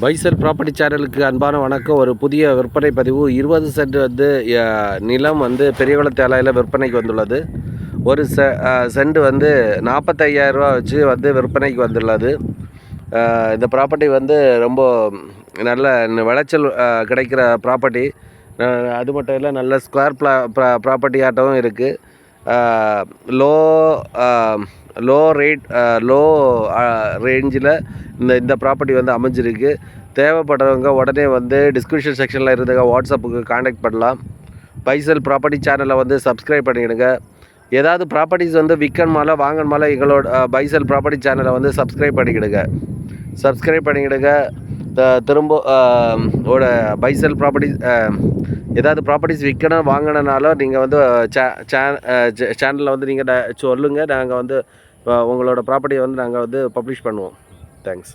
பைசல் property சேனலுக்கு அன்பான வணக்கம். ஒரு புதிய விற்பனை பதிவு. இருபது சென்ட் வந்து நிலம் வந்து பெரியகுளத்தேலையில் விற்பனைக்கு வந்துள்ளது. ஒரு செ சென்ட் வந்து நாற்பத்தையாயிரரூவா வச்சு வந்து விற்பனைக்கு வந்துள்ளது. இந்த ப்ராப்பர்ட்டி வந்து ரொம்ப நல்ல ந- விளைச்சல் கிடைக்கிற ப்ராப்பர்ட்டி. அது மட்டும் இல்லை நல்ல ஸ்கொயர் ப்ளா ப்ரா ப்ராப்பர்ட்டியாட்டவும் இருக்குது லோ லோ ரேட் லோ ரேஞ்சில் இந்த இந்த ப்ராப்பர்ட்டி வந்து அமைஞ்சிருக்கு. தேவைப்படுறவங்க உடனே வந்து டிஸ்கிரிப்ஷன் செக்ஷனில் இருந்துங்க வாட்ஸ்அப்புக்கு காண்டாக்ட் பண்ணலாம். பைசல் ப்ராப்பர்ட்டி சேனலை வந்து சப்ஸ்கிரைப் பண்ணிவிடுங்க ஏதாவது ப்ராப்பர்ட்டிஸ் வந்து விற்கணுமால வாங்கணுமால எங்களோட பைசல் ப்ராப்பர்ட்டி சேனலை வந்து சப்ஸ்கிரைப் பண்ணிக்கிடுங்க. சப்ஸ்கிரைப் பண்ணிக்கிடுங்க. திரும்ப ஓட பைசல் ப்ராப்பர்ட்டிஸ் ஏதாவது ப்ராப்பர்ட்டிஸ் விற்கணும் வாங்கினாலும் நீங்கள் வந்து சே சேனலில் வந்து நீங்கள் சொல்லுங்கள் நாங்கள் வந்து உங்களோட ப்ராப்பர்ட்டியை வந்து நாங்கள் வந்து பப்ளிஷ் பண்ணுவோம். தேங்க்ஸ்